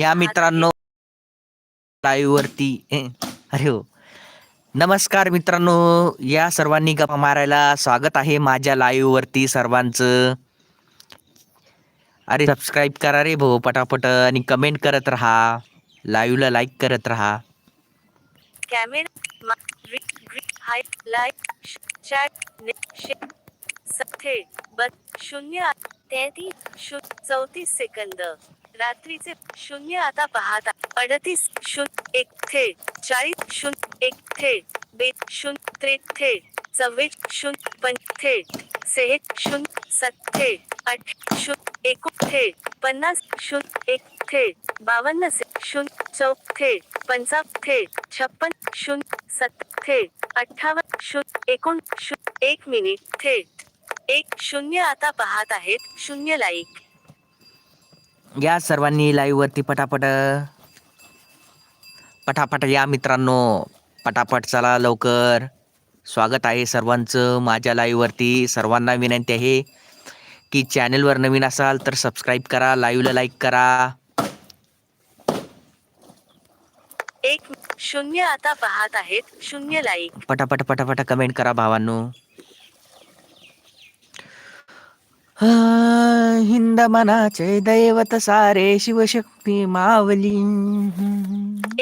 या मित्रांनो लाईव्ह वरती अरे हो. नमस्कार मित्रांनो या सर्वांनी गप्पा मारायला स्वागत आहे माझ्या लाईव्ह वरती सर्वांचं. अरे सबस्क्राईब करा रे भाऊ पटापट आणि कमेंट करत राहा. लाईव्हला लाईक करत राहा. कॅमेरा हाय बत शून्य तेहतीस चौतीस सेकंद. रात्रीचे शून्य आता पाहता. अडतीस शून्य एक थेट. चाळीस शून्य एक थेट. बे शून्य त्रे थेट. चव्वेच शून्य पण थेट. सेहे शून्य सत थेट. आठ शून्य एक थेट. पन्नास शून्य एक थेट. बावन्न से शून्य चौक थेट. पंचाव थेट. छप्पन शून्य सत थेट. अठ्ठावन्न शून्य एकोण शून्य एक मिनिट थेट. एक शून्य आता पाहत आहेत शून्य लाईक या सर्वांनी लाईव्ह वरती पटापट. पटापट या मित्रांनो. पटापट चला लवकर. स्वागत आहे सर्वांचं माझ्या लाईव्ह वरती. सर्वांना विनंती आहे की चॅनलवर नवीन असाल तर सबस्क्राईब करा लाईव्हला लाईक करा. एक शून्य आता पाहत आहेत शून्य लाईक पटापट पटापट कमेंट करा भावांनो हा, हिंद मनाचे दैवत सारे शिवशक्ती मावली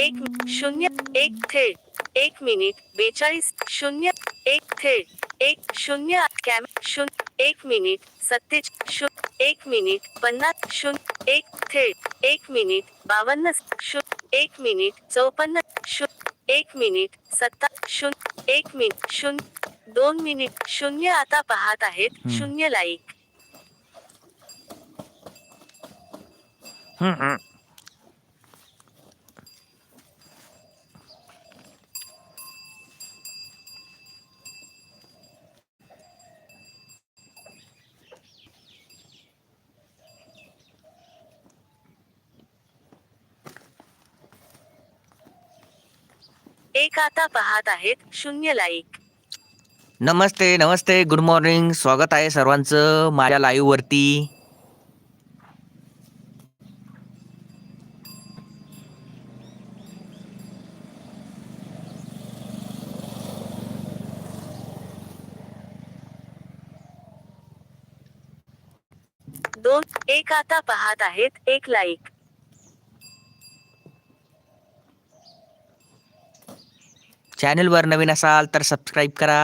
एक शून्य एक थेट एक मिनिट बेचाळीस शून्य एक थेट एक शून्य कॅम शून्य एक मिनिट सत्तेच शून्य एक मिनिट पन्नास शून्य एक थेट एक मिनिट बावन्न शून्य एक मिनिट चौपन्न शून्य एक मिनिट सत्ता शून्य एक मिनिट शून्य दोन मिनिट शून्य आता पाहत आहेत. शून्य लाईक एक आता पाहत आहेत शून्य लाईक. नमस्ते नमस्ते गुड मॉर्निंग स्वागत आहे सर्वांचं माझ्या लाईव्ह वरती. दोन एक आता पाहत आहेत एक लाईक. चॅनलवर नवीन असाल तर सबस्क्राईब करा.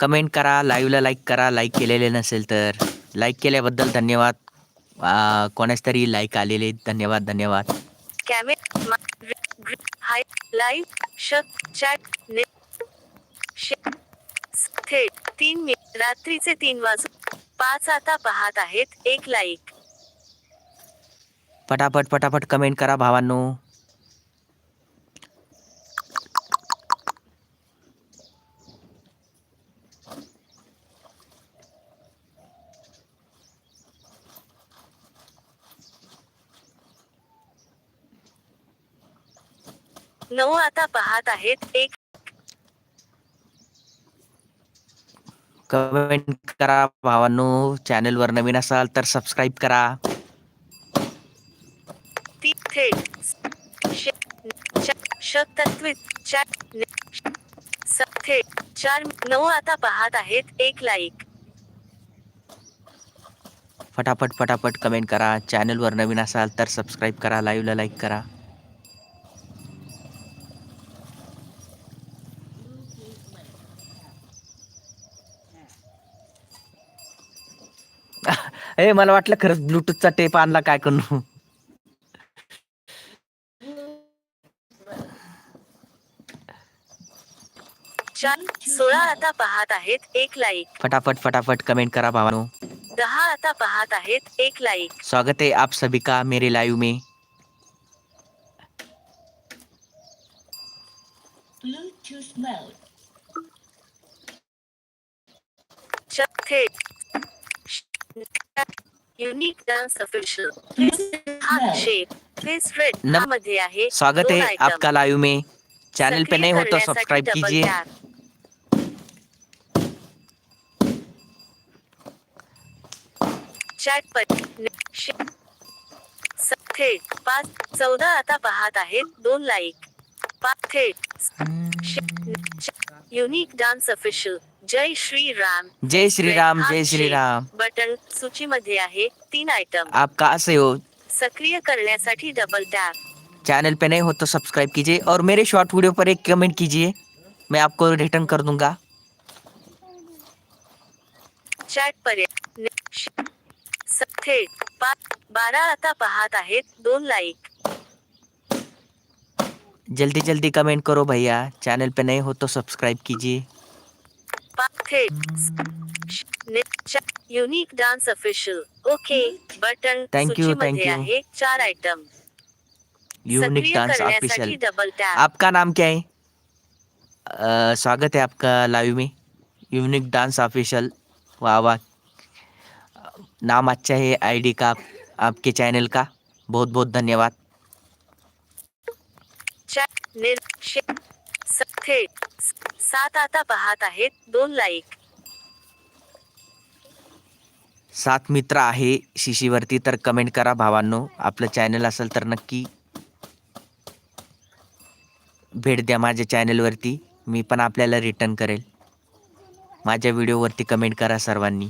कमेंट करा लाईव्हला लाईक करा. लाईक केलेले नसेल तर लाईक केल्याबद्दल धन्यवाद. कोणाच तरी लाईक आलेले धन्यवाद धन्यवाद. कॅमेरा हाय लाईव्ह चॅट तीन रात्रीचे तीन वाजून पाच आता पाहत आहेत एक लाईक. पटापट पटापट कमेंट करा भावांनो. नऊ आता पाहत आहेत एक कमेंट करा भावांनो चॅनलवर नवीन असाल तर सबस्क्राईब करा चार नऊ आता पाहत आहेत एक लाईक फटाफट फटाफट कमेंट करा चॅनलवर नवीन असाल तर सबस्क्राईब करा लाईव्हला लाईक करा ए मला वाटलं खरंच ब्लूटूथचा टेप आणला काय करू? चार सोळा आता पाहत आहेत एक लाईक फटाफट फटाफट कमेंट करा भावानो. दहा आता पाहत आहेत एक लाईक स्वागत है आप सभी का मेरे लाइव में. Bluetooth mode. च- थेट unique dance official shape face red नम- मध्ये आहे स्वागत है आपका लाइव में। चैनल पे नहीं हो तो सब्सक्राइब कीजिए. चॅट पर थेट पाच चौदा आता पाहत आहेत दोन लाईक पाच थेट युनिक डान्स ऑफिशियल जय श्री राम। जय श्री राम जय श्री राम। बटन सूचीमध्ये आहे तीन आयटम आप कहाँ से हो सक्रिय करण्यासाठी डबल टॅप चैनल पे नए हो तो सब्सक्राइब कीजिए और मेरे शॉर्ट वीडियो पर एक कमेंट कीजिए। मैं आपको रिटर्न कर दूँगा। चॅट पर्याय ने- श- स- थेट पाच बारा आता पाहत आहेत दोन लाईक जल्दी जल्दी कमेंट करो भैया। चैनल पे नए हो तो सब्सक्राइब कीजिए। च- unique dance official okay button you, सूचीमध्ये you. आहे चार item unique dance official double tap आपका नाम क्या है? अ, स्वागत है आपका लाइव में. यूनिक डांस ऑफिशियल वाह वाह. नाम अच्छा है आईडी का आपके चैनल का. बहुत बहुत धन्यवाद. चॅट थेट. सात आता पाहत आहेत दोन लाईक सात मित्र आहे शिशीवरती तर कमेंट करा भावांनो. आपलं चॅनल असेल तर नक्की भेट द्या माझ्या चॅनलवरती मी पण आपल्याला रिटर्न करेल. माझ्या व्हिडिओवरती कमेंट करा सर्वांनी.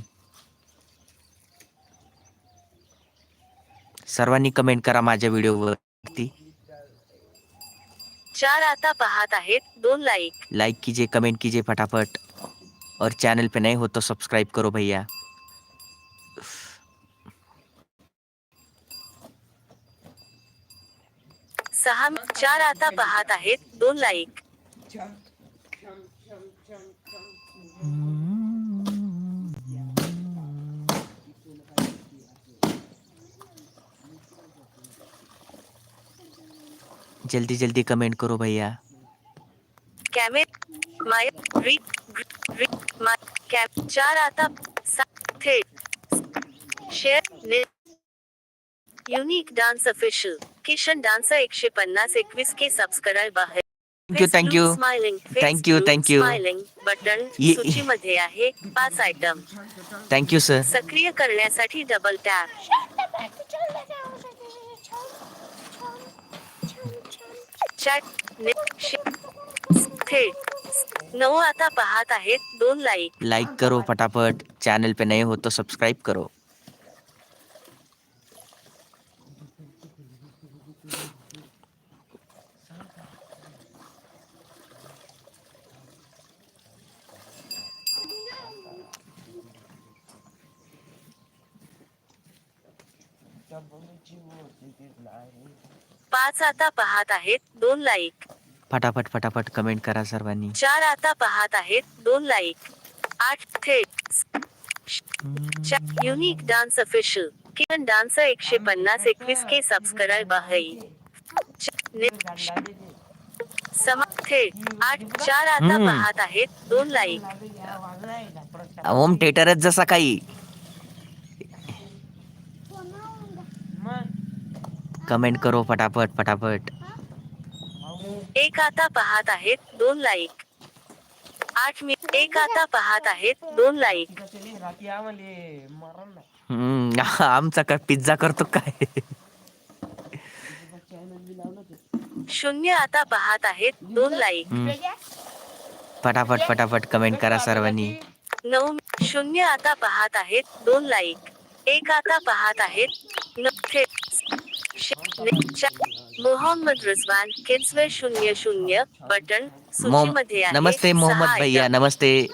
सर्वांनी कमेंट करा माझ्या व्हिडिओवरती चार आता पाहत आहेत दोन लाईक लाइक कीजिए कमेंट कीजिए फटाफट. और चैनल पे नए हो तो सब्सक्राइब करो भैया. सहा चार आता पाहत आहेत दोन लाईक जल्दी जल्दी कमेंट करो भैया। कॅमे माय री री माय कॅप चार आता सा- थेट शेअर ने unique dance official Kishan dance एकशे पन्नास एकवीस के सबस्क्राईब आहे thank you thank you smiling Thank you, thank you. Smiling button ये- सूचीमध्ये आहे पाच आयटम थँक यू सर सक्रिय करण्यासाठी डबल टॅप थेट नऊ आता पाहत आहेत, दोन लाईक लाइक करो फटाफट. चैनल पे नए हो तो सब्सक्राइब करो. पाच आता पाहत आहेत दोन लाईक फटाफट फटाफट कमेंट करा सर्वांनी. चार आता पाहत आहेत दोन लाईक आठ थेट unique dance official Kiran dance एकशे पन्नास एकवीस के सबस्क्राईब आहे. च- ने- समा थेट आठ चार आता हम्म. पाहत आहेत दोन लाईक होम थिएटरच जसा काही. कमेंट करो फटाफट फटाफट. एक आता पाहत आहेत दोन लाईक आठ मी एक आता पाहत आहेत दोन लाईक हम्म, आमचा काय पिझ्झा करतो काय? शून्य आता पाहत आहेत दोन लाईक हम्म. फटाफट फटाफट कमेंट करा सर्वांनी. नऊ शून्य आता पाहत आहेत दोन लाईक एक आता पाहत आहेत न- मोहम्मद रिजवान किड्सवेअर शून्य शून्य बटन सूचीमध्ये आहे. नमस्ते मोहम्मद भैया नमस्ते।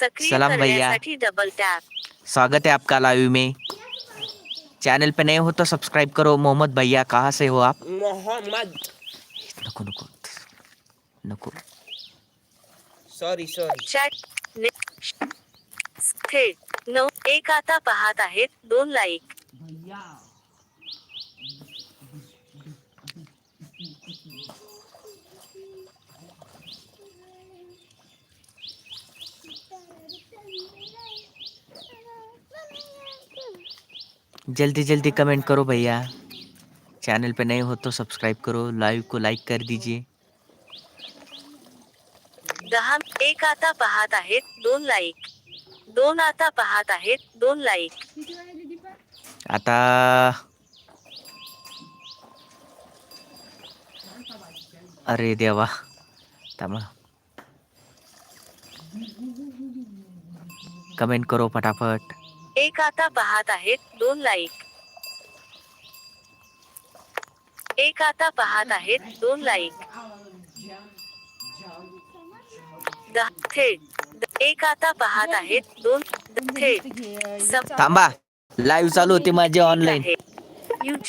सक्रिय सलाम भैया. करण्यासाठी डबल टॅप स्वागत है आपका लाइव में। चैनल पे नए हो तो सब्सक्राइब करो। मोहम्मद भैया कहाँ से हो आप? मोहम्मद। नको नको नको सॉरी सॉरी चॅट ने- थेट नऊ एक आता पाहत आहेत. दोन लाईक जल्दी जल्दी कमेंट करो भैया। चैनल पे नए हो तो सब्सक्राइब करो लाइव को लाइक कर दीजिए। दहा एक आता पाहत आहेत दोन लाईक दोन आता पाहत आहेत दोन लाईक आता अरे देवा थांबा। कमेंट करो फटाफट। एक आता पाहत आहेत दोन लाईक एक आता पाहत आहेत दोन लाईक दहा थेट. एक आता पाहत आहेत दोन थेट. थांबा. लाईव्ह चालू होते माझे ऑनलाईन